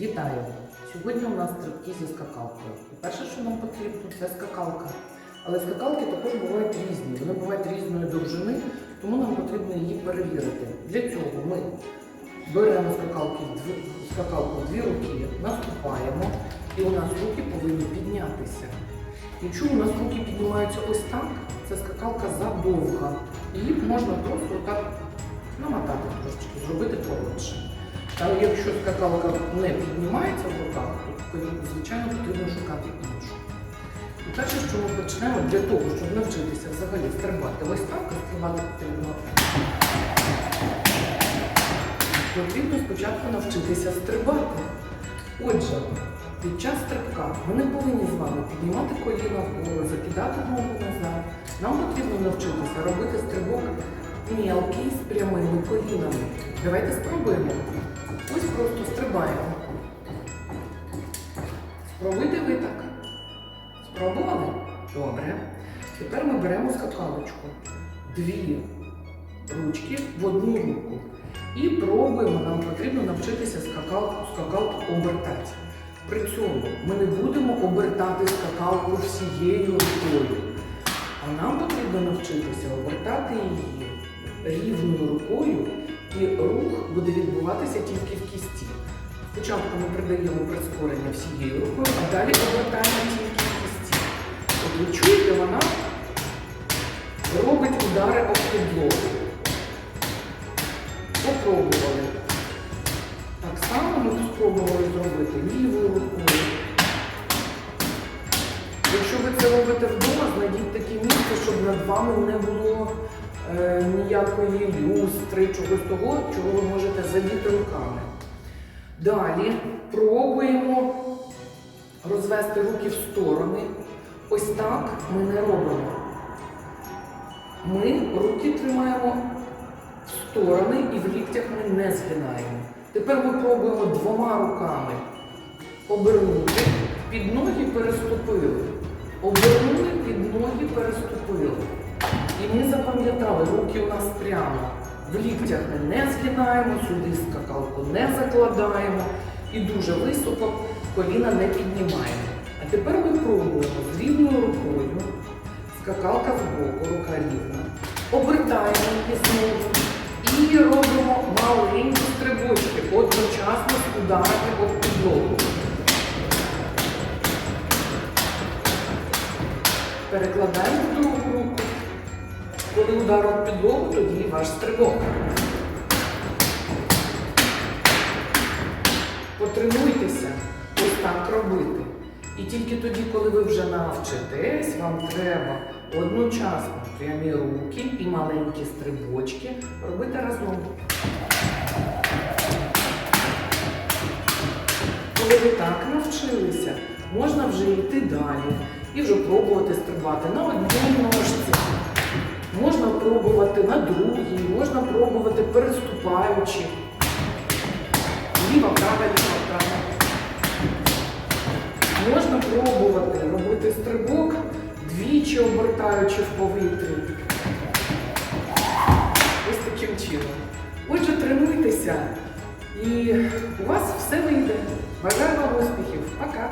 Вітаю! Сьогодні у нас стрибки зі скакалкою. Перше, що нам потрібно, це скакалка. Але скакалки також бувають різні. Вони бувають різної довжини, тому нам потрібно її перевірити. Для цього ми беремо скакалки, скакалку в дві руки, наступаємо, і у нас руки повинні піднятися. Якщо у нас руки піднімаються ось так, це скакалка задовга. Її можна просто так намотати трошечки, зробити. Але якщо скакалка не піднімається в руках, то звичайно потрібно шукати іншу. І перше, що ми почнемо для того, щоб навчитися взагалі стрибати ось так, стрибати потрібно. Потрібно спочатку навчитися стрибати. Отже, під час стрибка ми не повинні з вами піднімати коліна вгору, закидати ногу назад. Нам потрібно навчитися робити стрибок мілкий з прямими колінами. Давайте спробуємо. Ось просто стрибаємо. Спробуйте ви так. Спробували? Добре. Тепер ми беремо скакалочку. Дві ручки в одну руку. І пробуємо, нам потрібно навчитися скакалку, скакалку обертати. При цьому ми не будемо обертати скакалку всією рукою. А нам потрібно навчитися обертати її рівною рукою, і рух буде відбуватися тільки в кісті. Спочатку ми придаємо прискорення всією рукою, а далі обертаємо тільки в кісті. От ви чуєте, вона робить удари об підлогу. Попробували. Так само ми спробували зробити лівою рукою. Якщо ви це робите вдома, знайдіть таке місце, щоб над вами не було ніякої люстри, чогось того, чого ви можете задіти руками. Далі пробуємо розвести руки в сторони. Ось так ми не робимо. Ми руки тримаємо в сторони і в ліктях ми не згинаємо. Тепер ми пробуємо двома руками обернути, під ноги переступили. Обернули, під ноги переступили. Ми запам'ятали, руки у нас прямо. В ліктях ми не згинаємо, сюди скакалку не закладаємо і дуже високо коліна не піднімаємо. А тепер ми пробуємо з рівною рукою, скакалка збоку, рука рівна. Обертаємо її знову і робимо маленькі стрибочки, одночасно з ударами об підлогу. Перекладаємо другу руку. Коли удар об підлогу, тоді ваш стрибок. Потренуйтеся ось так робити. І тільки тоді, коли ви вже навчитесь, вам треба одночасно прямі руки і маленькі стрибочки робити разом. Коли ви так навчилися, можна вже йти далі і вже пробувати стрибати на одній ножці. Пробувати на другій, можна пробувати переступаючи. Ліва, права, ліва, права. Можна пробувати робити стрибок, двічі обертаючи в повітрі. Ось таким чином. Отже, тренуйтеся, і у вас все вийде. Бажаю вам успіхів. Пока!